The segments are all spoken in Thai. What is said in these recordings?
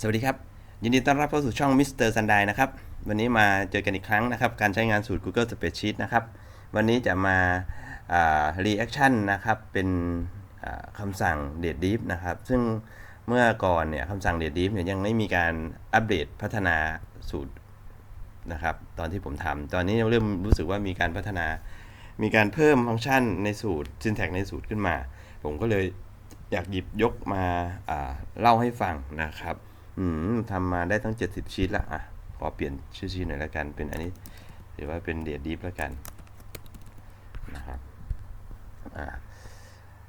สวัสดีครับ ยินดีต้อนรับเข้าสู่ช่อง Mr. s u n d a y นะครับ วันนี้มาเจอกันอีกครั้งนะครับ การใช้งานสูตร Google Spreadsheet นะครับ วันนี้จะมาา reaction นะครับ เป็นคำสั่ง date deep นะครับ ซึ่งเมื่อก่อนเนี่ยคำสั่ง date deep เนี่ยยังไม่มีการอัปเดตพัฒนาสูตรนะครับ ตอนที่ผมทำตอนนี้เริ่มรู้สึกว่ามีการพัฒนา มีการเพิ่มฟังก์ชันในสูตร syntax ในสูตรขึ้นมา ผมก็เลยอยากหยิบยกมาาเล่าให้ฟังนะครับ อืมทำมาได้ทั้ง 70 ชีตล้วอะ ขอเปลี่ยนชื่อชีตหน่อยล้วกัน เป็นอันนี้ถือว่าเป็นเดียดดีฟล้วกันนะครับอ่า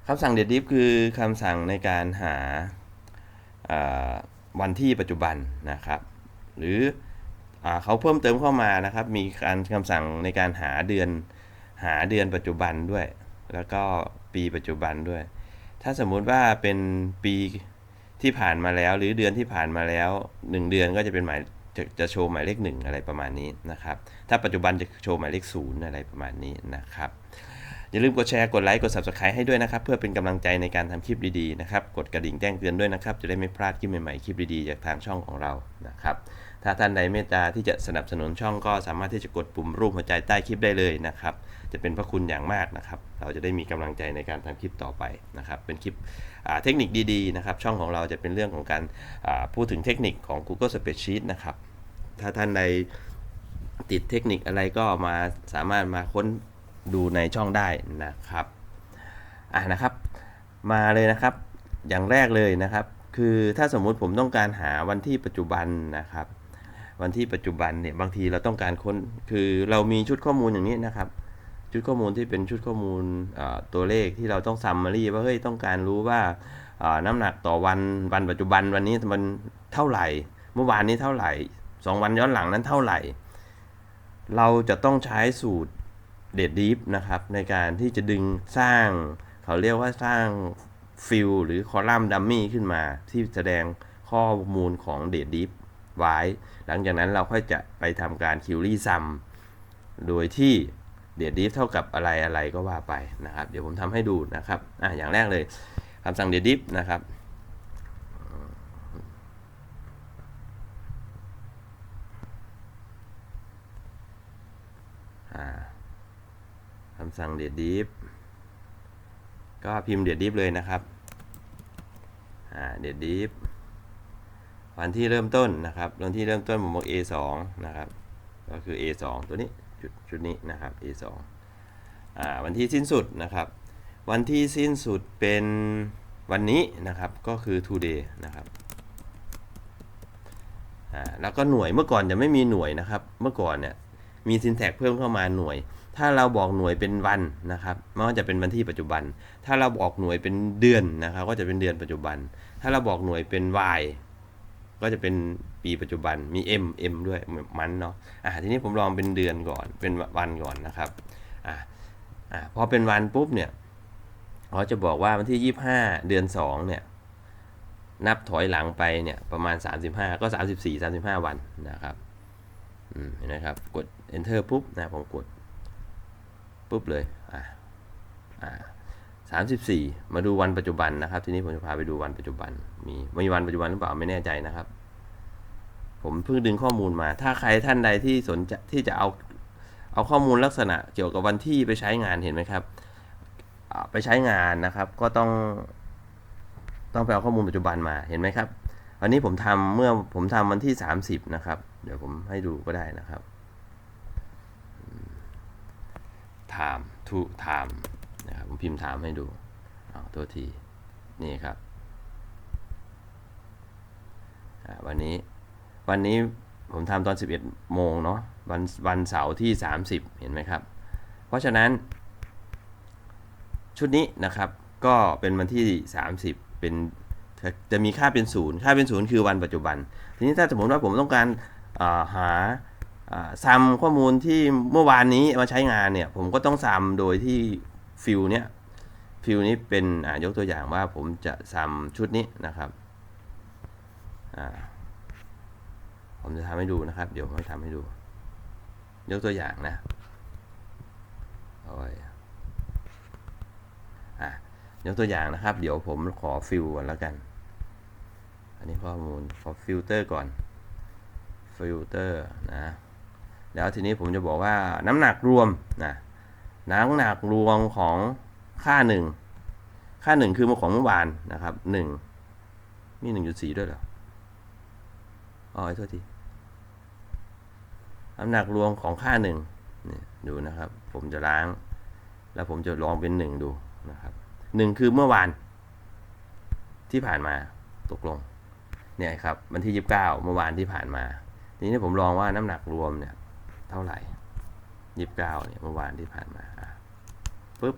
คำสั่งเดียดดีฟคือคำสั่งในการหาอ่าวันที่ปัจจุบันนะครับ หรืออเขาเพิ่มเติมเข้ามานะครับ มีการคำสั่งในการหาเดือนหาเดือนปัจจุบันด้วย แล้วก็ปีปัจจุบันด้วย ถ้าสมมุติว่าเป็นปี ที่ผ่านมาแล้ว หรือเดือนที่ผ่านมาแล้ว 1 เดือนก็จะเป็นหมายจะจะโชว์หมายเลขหนึ่งอะไรประมาณนี้นะครับ ถ้าปัจจุบันจะโชว์หมายเลขศูนย์อะไรประมาณนี้นะครับ อย่าลืมกดแชร์กดไลค์กด subscribe ให้ด้วยนะครับ เพื่อเป็นกำลังใจในการทำคลิปดีๆนะครับ กดกระดิ่งแจ้งเตือนด้วยนะครับ จะได้ไม่พลาดคลิปใหม่ๆคลิปดีๆจากทางช่องของเรานะครับ ถ้าท่านใดเมตตาที่จะสนับสนุนช่องก็สามารถที่จะกดปุ่มรูปหัวใจใต้คลิปได้เลยนะครับ จะเป็นพระคุณอย่างมากนะครับ เราจะได้มีกำลังใจในการทำคลิปต่อไปนะครับ เป็นคลิปเทคนิคดีๆนะครับ ช่องของเราจะเป็นเรื่องของการพูดถึงเทคนิคของ Google Spreadsheet นะครับ ถ้าท่านใดติดเทคนิคอะไรก็มาสามารถมาค้นดูในช่องได้นะครับอะนะครับ มาเลยนะครับ อย่างแรกเลยนะครับ คือถ้าสมมุติผมต้องการหาวันที่ปัจจุบันนะครับ วันที่ปัจจุบันเนี่ยบางทีเราต้องการค้นคือเรามีชุดข้อมูลอย่างนี้นะครับ ชุดข้อมูลที่เป็นชุดข้อมูลตัวเลขที่เราต้องซัมมารีว่าเฮ้ยต้องการรู้ว่าน้ำหนักต่อวันวันปัจจุบันวันนี้มันเท่าไหร่ เมื่อวานนี้เท่าไหร่สองวันย้อนหลังนั้นเท่าไหร่ เราจะต้องใช้สูตรเดดดีฟนะครับในการที่จะดึงสร้าง เขาเรียกว่าสร้างฟิลหรือคอลัมน์ดัมมี่ขึ้นมา ที่แสดงข้อมูลของเดดดีฟไว้ หลังจากนั้นเราค่อยจะไปทำการคิวรี่ซัมโดยที่ เดดดีฟเท่ากับอะไรอะไรก็ว่าไปนะครับ เดี๋ยวผมทำให้ดูนะครับอะอย่างแรกเลยคำสั่งเดดดีฟนะครับอ่าคำสั่งเดดดีฟก็พิมพ์เดดดีฟเลยนะครับอ่าเดดดีฟวันที่เริ่มต้นนะครับวันที่เริ่มต้นผมบอก A2 นะครับ ก็คือ A2 ตัวนี้ ชุดชุดนี้นะครับ A2 อ่าวันที่สิ้นสุดนะครับ วันที่สิ้นสุดเป็นวันนี้นะครับก็คือ today นะครับอ่าแล้วก็หน่วยเมื่อก่อนจะไม่มีหน่วยนะครับ เมื่อก่อนเนี่ยมี syntax เพิ่มเข้ามาหน่วย ถ้าเราบอกหน่วยเป็นวันนะครับมันก็จะเป็นวันที่ปัจจุบัน ถ้าเราบอกหน่วยเป็นเดือนนะครับ ก็จะเป็นเดือนปัจจุบัน ถ้าเราบอกหน่วยเป็น y ก็จะเป็นปีปัจจุบันมี m m ด้วยมันเนาะอ่าทีนี้ผมลองเป็นเดือนก่อนเป็นวันก่อนนะครับอ่าอ่าพอเป็นวันปุ๊บเนี่ยเขาจะบอกว่าวันที่ 25 เดือน 2 เนี่ย นับถอยหลังไปเนี่ยประมาณ 35 ก็ 34 35 วันนะครับอืมเห็นไหมครับ กด enter ปุ๊บนะผมกด ปุ๊บเลย อ่าอ่า สามสิบสี่มาดูวันปัจจุบันนะครับ ทีนี้ผมจะพาไปดูวันปัจจุบัน มีมีวันปัจจุบันหรือเปล่าไม่แน่ใจนะครับ ผมเพิ่งดึงข้อมูลมา ถ้าใครท่านใดที่สนจะที่จะเอาเอาข้อมูลลักษณะเกี่ยวกับวันที่ไปใช้งานเห็นไหมครับ ไปใช้งานนะครับ ก็ต้อง ต้องไปเอาข้อมูลปัจจุบันมาเห็นไหมครับวันนี้ผมทำเมื่อผมทำวันที่ 30 นะครับ เดี๋ยวผมให้ดูก็ได้นะครับ time to time นะครับผมพิมพ์ time ให้ดูเอาตัวทีนี่ครับวันนี้วันนี้ผมทำตอน 11 โมงเนาะวันวันเสาร์ที่ 30 เห็นไหมครับ เพราะฉะนั้น ชุดนี้นะครับก็เป็นวันที่ 30 เป็นจะมีค่าเป็นศูนย์ค่าเป็นศูนย์คือวันปัจจุบัน ทีนี้ถ้าสมมติว่าผมต้องการาหาซัมข้อมูลที่เมื่อวานนี้มาใช้งานเนี่ย ผมก็ต้องซัมโดยที่ ฟิลเนี้ยฟิลนี้เป็นยกตัวอย่างว่าผมจะซัมชุดนี้นะครับผมจะทำให้ดูนะครับ เดี๋ยวผมจะทำให้ดู ยกตัวอย่างนะโอ้ยอะยกตัวอย่างนะครับ เดี๋ยวผมขอฟิลก่อนแล้วกัน อันนี้ข้อมูลขอฟิลเตอร์ก่อนฟิลเตอร์นะแล้วทีนี้ผมจะบอกว่าน้ำหนักรวมนะ น้ำหนักรวมของค่าหนึ่งค่าหนึ่งคือของเมื่อวานนะครับหนึ่งมีหนึ่งจุดสี่ด้วยเหรออ๋อโทษทีน้ำหนักรวมของค่าหนึ่งนี่ดูนะครับ ผมจะล้าง แล้วผมจะลองเป็นหนึ่งดูนะครับหนึ่งคือเมื่อวานที่ผ่านมาตกลงเนี่ยครับวันที่ 29 เมื่อวานที่ผ่านมา ทีนี้ผมลองว่าน้ำหนักรวมเนี่ยเท่าไหร่ 29เก้าเนี่ยเมื่อวานที่ผ่านมาปุ๊บ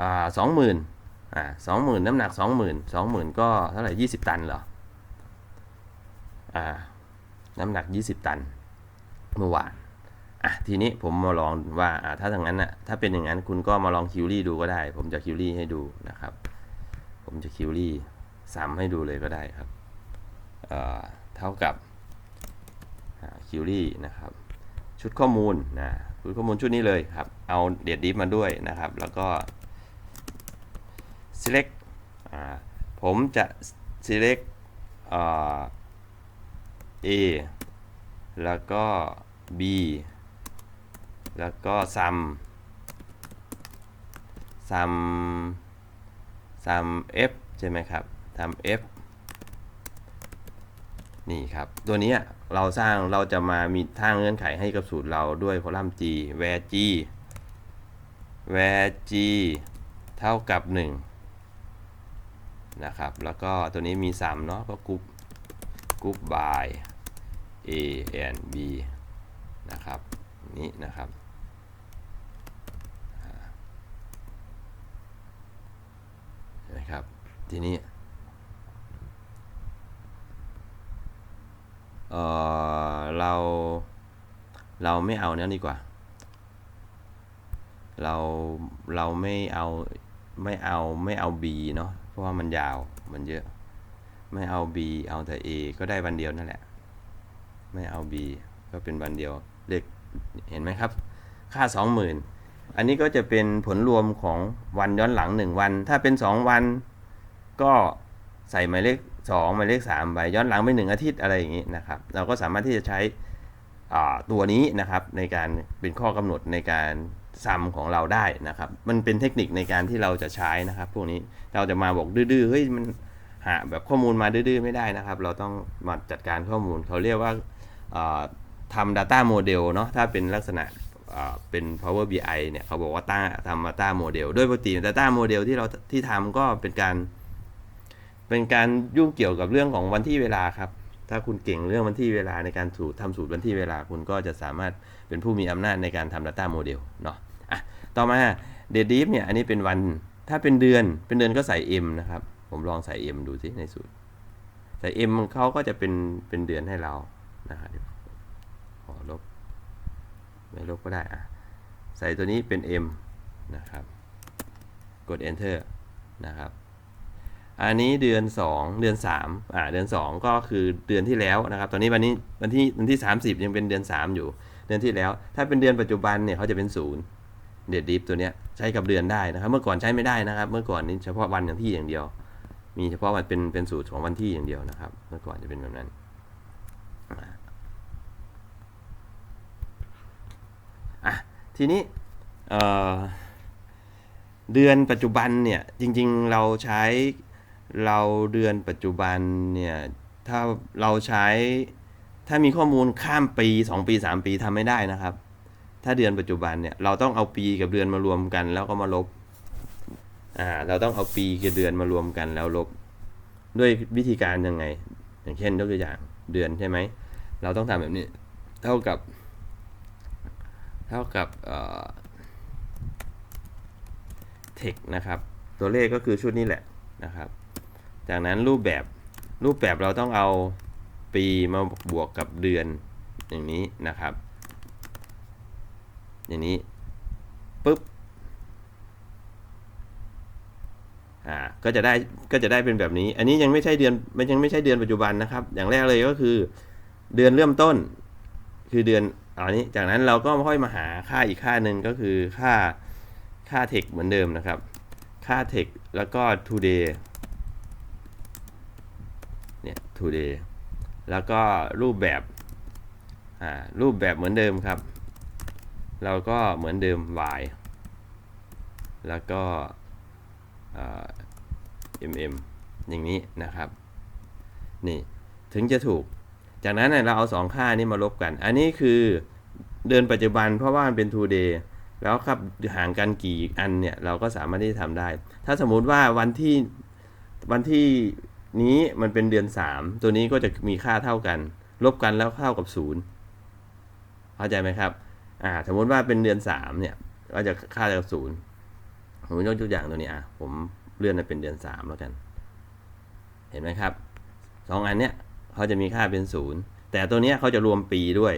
อ่าสองหมื่นอ่าสองหมื่นน้ำหนักสองหมื่นสองหมื่นก็เท่าไหร่ยี่สิบตันเหรออ่าน้ำหนักยี่สิบตันเมื่อวานอะทีนี้ผมมาลองว่าอ่าถ้าทางนั้นน่ะถ้าเป็นอย่างนั้นคุณก็มาลองคิวรี่ดูก็ได้ ผมจะคิวรี่ให้ดูนะครับ ผมจะคิวรี่ซ้ำให้ดูเลยก็ได้ครับเอ่อเท่ากับคิวรี่นะครับ ชุดข้อมูลนะชุดข้อมูลชุดนี้เลยครับ เอาเดียดดิฟมาด้วยนะครับ แล้วก็ select อ่าผมจะ select อ่า A แล้วก็ B แล้วก็ sum sum sum f ใช่ไหมครับ sum f นี่ครับ ตัวนี้ เราสร้างเราจะมามีท่างเงื่อนไขให้กับสูตรเราด้วยคอลัมน์ g where g where g เท่ากับ 1 นะครับ แล้วก็ตัวนี้มี 3 เนาะก็กรุ๊ปกรุ๊ป by a and b นะครับ นี่นะครับนไหมครับ ทีนี้ เออเรา เราไม่เอาเนี้ยดีกว่า เรา เราไม่เอา ไม่เอา ไม่เอา B เนาะ เพราะว่ามันยาว มันเยอะ ไม่เอา B เอาแต่ A ก็ได้วันเดียวนั่นแหละ ไม่เอา B ก็เป็นวันเดียว เลข เห็นไหมครับ ค่า 20,000 อันนี้ก็จะเป็นผลรวมของวันย้อนหลัง 1 วัน ถ้าเป็น 2 วัน ก็ใส่หมายเลข 2หมายเลข3ไปย้อนหลังไป 1 อาทิตย์อะไรอย่างนี้นะครับ เราก็สามารถที่จะใช้ตัวนี้นะครับในการเป็นข้อกำหนดในการซัมของเราได้นะครับ มันเป็นเทคนิคในการที่เราจะใช้นะครับ พวกนี้เราจะมาบอกดื้อๆเฮ้ยมันหาแบบข้อมูลมาดื้อๆไม่ได้นะครับ เราต้องมาจัดการข้อมูลเขาเรียกว่าอ่าทำ data model เนาะถ้าเป็นลักษณะเป็น Power BI เนี่ยเขาบอกว่าตั้งทำ data model ด้วยปกติ data model ที่เราที่ทำก็เป็นการ เป็นการยุ่งเกี่ยวกับเรื่องของวันที่เวลาครับ ถ้าคุณเก่งเรื่องวันที่เวลาในการสูตรทำสูตรวันที่เวลาคุณก็จะสามารถเป็นผู้มีอำนาจในการทำ Data Model เนาะอะต่อมา d a t e Deep เนี่ยอันนี้เป็นวันถ้าเป็นเดือนเป็นเดือนก็ใส่ M นะครับ ผมลองใส่ M ดูสิในสูตร ใส่ M เขาก็จะเป็นเป็นเดือนให้เรานะครับขอลบไม่ลบก็ได้อะใส่ตัวนี้เป็น M นะครับ กด Enter นะครับ อันนี้เดือน 2 เดือน3อ่าเดือน 2 ก็คือเดือนที่แล้วนะครับ ตอนนี้วันนี้วันที่วันที่ 30 ยังเป็นเดือน 3 อยู่ เดือนที่แล้ว ถ้าเป็นเดือนปัจจุบันเนี่ยเขาจะเป็นศูนย์เดดดิฟตัวเนี้ยใช้กับเดือนได้นะครับ เมื่อก่อนใช้ไม่ได้นะครับ เมื่อก่อนนี้เฉพาะวันอย่างที่อย่างเดียว มีเฉพาะวันเป็นเป็นสูตรของวันที่อย่างเดียวนะครับ เมื่อก่อนจะเป็นแบบนั้นอะทีนี้เเดือนปัจจุบันเนี่ยจริงๆเราใช้ เราเดือนปัจจุบันเนี่ยถ้าเราใช้ถ้ามีข้อมูลข้ามปี 2 ปี 3 ปีทำไม่ได้นะครับ ถ้าเดือนปัจจุบันเนี่ยเราต้องเอาปีกับเดือนมารวมกัน แล้วก็มาลบอ่าเราต้องเอาปีกับเดือนมารวมกันแล้วลบ ด้วยวิธีการยังไง อย่างเช่นยกตัวอย่างเดือนใช่ไหมเราต้องทำแบบนี้เท่ากับ เท่ากับเอ่อ text นะครับ ตัวเลขก็คือชุดนี้แหละนะครับ จากนั้นรูปแบบรูปแบบเราต้องเอาปีมาบวกกับเดือนอย่างนี้นะครับ อย่างนี้ปุ๊บอ่าก็จะได้ก็จะได้เป็นแบบนี้ อันนี้ยังไม่ใช่เดือนมันยังไม่ใช่เดือนปัจจุบันนะครับ อย่างแรกเลยก็คือเดือนเริ่มต้น คือเดือนอันนี้จากนั้นเราก็ค่อยมาหาค่าอีกค่าหนึ่งก็คือค่าค่า text เหมือนเดิมนะครับ ค่า text แล้วก็ today today แล้วก็รูปแบบอ่ารูปแบบเหมือนเดิมครับ เราก็เหมือนเดิม y แล้วก็อ่า mm อย่างนี้นะครับ นี่ถึงจะถูก จากนั้นเนี่ยเราเอาสองค่านี้มาลบกัน อันนี้คือเดือนปัจจุบันเพราะว่ามันเป็น today แล้วครับห่างกันกี่อันเนี่ย เราก็สามารถที่จะทำได้ ถ้าสมมุติว่าวันที่วันที่ นี้มันเป็นเดือน 3 ตัวนี้ก็จะมีค่าเท่ากัน ลบกันแล้วเท่ากับ 0 เข้าใจไหมครับอ่าสมมติว่าเป็นเดือน 3 เนี่ย ก็จะค่าเท่ากับ 0 ผมยกตัวอย่างตัวนี้อะผมเลื่อนมาเป็นเดือน 3 แล้วกัน เห็นไหมครับสองอันเนี้ยเขาจะมีค่าเป็น 0 แต่ตัวเนี้ยเขาจะรวมปีด้วย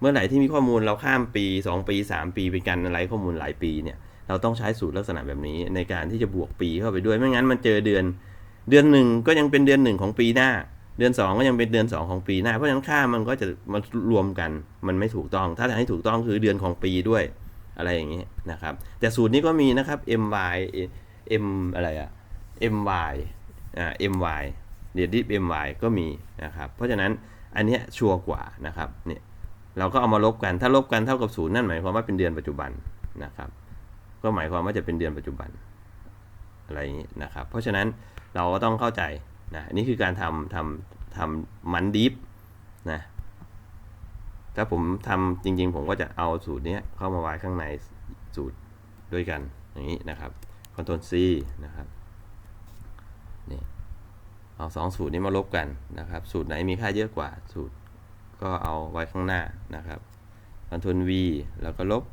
เมื่อไหร่ที่มีข้อมูลเราข้ามปี 2 ปี 3 ปีเป็นการอะไรข้อมูลหลายปีเนี่ยเราต้องใช้สูตรลักษณะแบบนี้ในการที่จะบวกปีเข้าไปด้วย ไม่งั้นมันเจอเดือน เดือนหนึ่งก็ยังเป็นเดือนหนึ่งของปีหน้า เดือน 2 ก็ยังเป็นเดือน 2 ของปีหน้า เพราะฉะนั้นค่ามันก็จะมารวมกัน มันไม่ถูกต้อง ถ้าจะให้ถูกต้องคือเดือนของปีด้วยอะไรอย่างนี้นะครับ แต่สูตรนี้ก็มีนะครับ my m อะไรอะ my อ่า my เดียดิฟ my ก็มีนะครับ เพราะฉะนั้นอันเนี้ยชัวร์กว่านะครับเนี่ยเราก็เอามาลบกัน ถ้าลบกันเท่ากับศูนย์นั่นหมายความว่าเป็นเดือนปัจจุบันนะครับ ก็หมายความว่าจะเป็นเดือนปัจจุบันอะไรอย่างนี้นะครับ เพราะฉะนั้น เราก็ต้องเข้าใจนะนี่คือการทำทำทำมันดิฟนะถ้าผมทำจริง ๆ ผมก็จะเอาสูตรนี้เข้ามาไว้ข้างในสูตรด้วยกันอย่างนี้นะครับ Ctrl C นะครับนี่เอาสองสูตรนี้มาลบกันนะครับ สูตรไหนมีค่าเยอะกว่าสูตรก็เอาไว้ข้างหน้านะครับ Ctrl V แล้วก็ลบ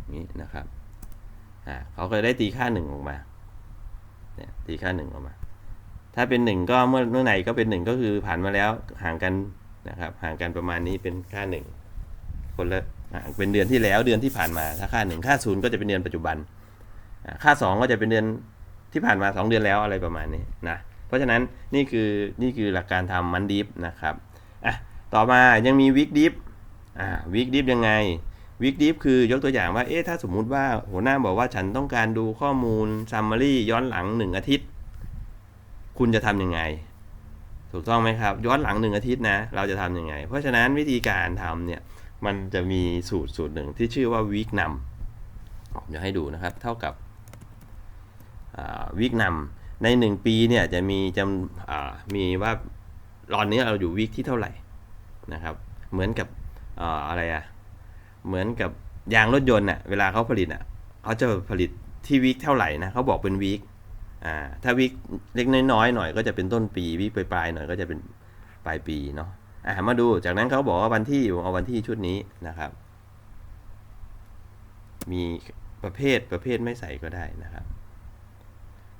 อย่างนี้นะครับอ่าเขาก็ได้ตีค่าหนึ่งออกมาเนี่ยตีค่าหนึ่งออกมา ถ้าเป็นหนึ่งก็เมื่อเมื่อไหร่ก็เป็นหนึ่งก็คือผ่านมาแล้วห่างกันนะครับ ห่างกันประมาณนี้เป็นค่าหนึ่งคนละอ่าเป็นเดือนที่แล้วเดือนที่ผ่านมา ถ้าค่าหนึ่งค่าศูนย์ก็จะเป็นเดือนปัจจุบัน ค่าสองก็จะเป็นเดือนที่ผ่านมาสองเดือนแล้วอะไรประมาณนี้นะเพราะฉะนั้นนี่คือนี่คือหลักการทำมันดิฟนะครับอะต่อมายังมีวิกดิฟอ่าวิกดิฟยังไงวิกดิฟคือยกตัวอย่างว่าเอ๊ะถ้าสมมุติว่าหัวหน้าบอกว่าฉันต้องการดูข้อมูลซัมมารีย้อนหลัง 1 อาทิตย์ คุณจะทำยังไง ถูกต้องไหมครับ ย้อนหลัง1อาทิตย์นะ เราจะทำยังไง เพราะฉะนั้นวิธีการทำเนี่ยมันจะมีสูตรสูตรหนึ่งที่ชื่อว่าวิกนำผมจะให้ดูนะครับ เท่ากับวิกนำใน 1 ปีเนี่ยจะมีจำมีว่าตอนนี้เราอยู่วิกที่เท่าไหร่นะครับ เหมือนกับออะไรอะเหมือนกับยางรถยนต์น่ะเวลาเขาผลิตอะเขาจะผลิตที่วิกเท่าไหร่นะเขาบอกเป็นวิก อ่าถ้าวิกเล็กน้อยๆหน่อยก็จะเป็นต้นปีวิกปลายๆหน่อยก็จะเป็นปลายปีเนาะอ่ามาดูจากนั้นเขาบอกว่าวันที่ผมเอาวันที่ชุดนี้นะครับ มีประเภทประเภทไม่ใส่ก็ได้นะครับ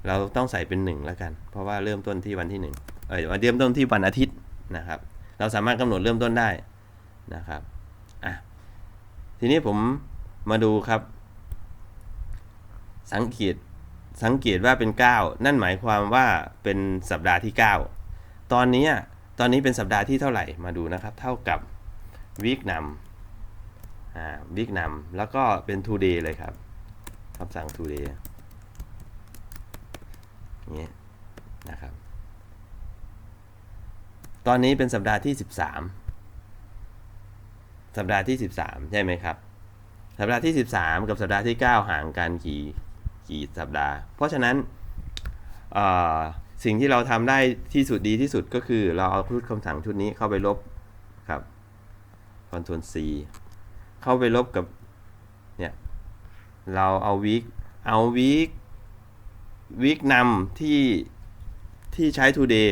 เราต้องใส่เป็นหนึ่งแล้วกัน เพราะว่าเริ่มต้นที่วันที่หนึ่งเอ้ยวันเริ่มต้นที่วันอาทิตย์นะครับ เราสามารถกำหนดเริ่มต้นได้นะครับอะทีนี้ผมมาดูครับ สังเกต สังเกตว่าเป็น 9 นั่นหมายความว่าเป็นสัปดาห์ที่ 9 ตอนนี้ตอนนี้เป็นสัปดาห์ที่เท่าไหร่มาดูนะครับ เท่ากับวีคนำอ่าวีคนำแล้วก็เป็น today เลยครับคำสั่ง today อย่างนี้นะครับ ตอนนี้เป็นสัปดาห์ที่ 13 สัปดาห์ที่ 13 ใช่ไหมครับ สัปดาห์ที่ 13 กับสัปดาห์ที่ 9 ห่างกันกี่ กี่สัปดาห์ เพราะฉะนั้นสิ่งที่เราทำได้ที่สุดดีที่สุดก็คือเราเอาชุดคำสั่งชุดนี้เข้าไปลบครับ Ctrl C เข้าไปลบกับเนี่ยเราเอาวีคเอาวีควีคนำที่ที่ใช้ today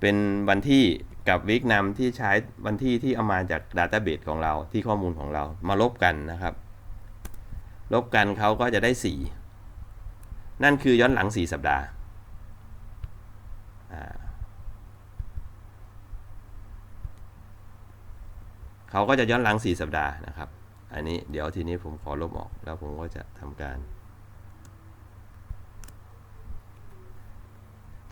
เป็นวันที่กับวิกนำที่ใช้วันที่ที่เอามาจาก Database ของเราที่ข้อมูลของเรามาลบกันนะครับ ลบกันเขาก็จะได้ 4 นั่นคือย้อนหลัง 4 สัปดาห์เขาก็จะย้อนหลัง 4 สัปดาห์นะครับ อันนี้เดี๋ยวทีนี้ผมขอลบออก แล้วผมก็จะทำการ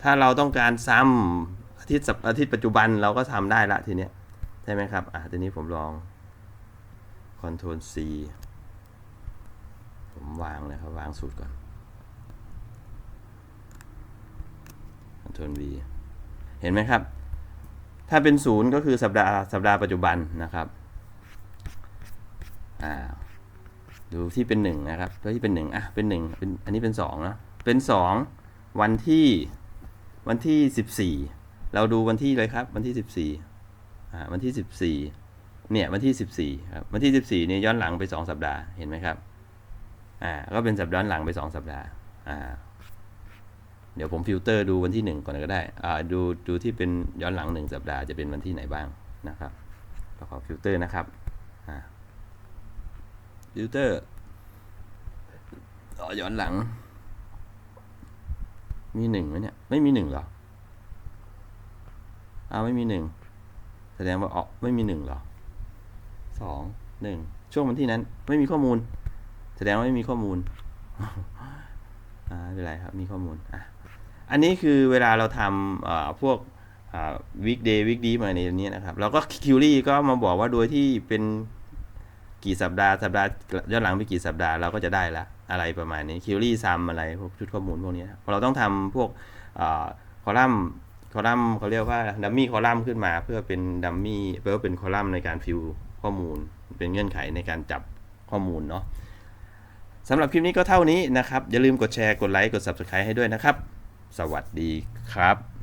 ถ้าเราต้องการซ้ำอาทิตย์อาทิตย์ปัจจุบันเราก็ทำได้ละทีเนี้ยใช่ไหมครับ อะทีนี้ผมลอง Ctrl C ผมวางเลยครับ วางสูตรก่อน Ctrl V เห็นไหมครับ ถ้าเป็นศูนย์ก็คือสัปดาห์สัปดาห์ปัจจุบันนะครับอ่าดูที่เป็นหนึ่งนะครับตัวที่เป็นหนึ่งอะ เป็นหนึ่งเป็นอันนี้เป็นสองนะเป็นสองวันที่วันที่สิบสี่เราดูวันที่เลยครับ วันที่สิบสี่อ่าวันที่สิบสี่เนี่ยวันที่สิบสี่ครับวันที่สิบสี่เนี่ยย้อนหลังไปสองสัปดาห์เห็นไหมครับ อ่าก็เป็นสัปดาห์หลังไปสองสัปดาห์อ่าเดี๋ยวผมฟิลเตอร์ดูวันที่หนึ่งก่อนก็ได้อ่าดูดูที่เป็นย้อนหลังหนึ่งสัปดาห์จะเป็นวันที่ไหนบ้างนะครับก็ขอฟิลเตอร์นะครับอ่าฟิลเตอร์อ๋อย้อนหลัง มีหนึ่งไหมเนี่ย ไม่มีหนึ่งเหรออ้าวไม่มีหนึ่งแสดงว่าอ๋อไม่มีหนึ่งเหรอสองหนึ่งช่วงวันที่นั้นไม่มีข้อมูล แสดงว่าไม่มีข้อมูลอ่าไม่เป็นไรครับ มีข้อมูลอะอันนี้คือเวลาเราทำพวกวิกเดย์วิกดีมาในนี้นะครับเราก็คิวรี่ก็มาบอกว่าโดยที่เป็นกี่สัปดาห์สัปดาห์ย้อนหลังไปกี่สัปดาห์เราก็จะได้ละอะไรประมาณนี้คิวรี่ซัมอะไรพวกชุดข้อมูลพวกนี้เพราะเราต้องทำพวกคอลัมน์คอลัมน์เขาเรียกว่าดัมมี่คอลัมน์ขึ้นมา เพื่อเป็นดัมมี่เพื่อเป็นคอลัมน์ในการฟิลข้อมูล เป็นเงื่อนไขในการจับข้อมูลเนาะ สำหรับคลิปนี้ก็เท่านี้นะครับ อย่าลืมกดแชร์ กดไลค์ กด Subscribe ให้ด้วยนะครับ สวัสดีครับ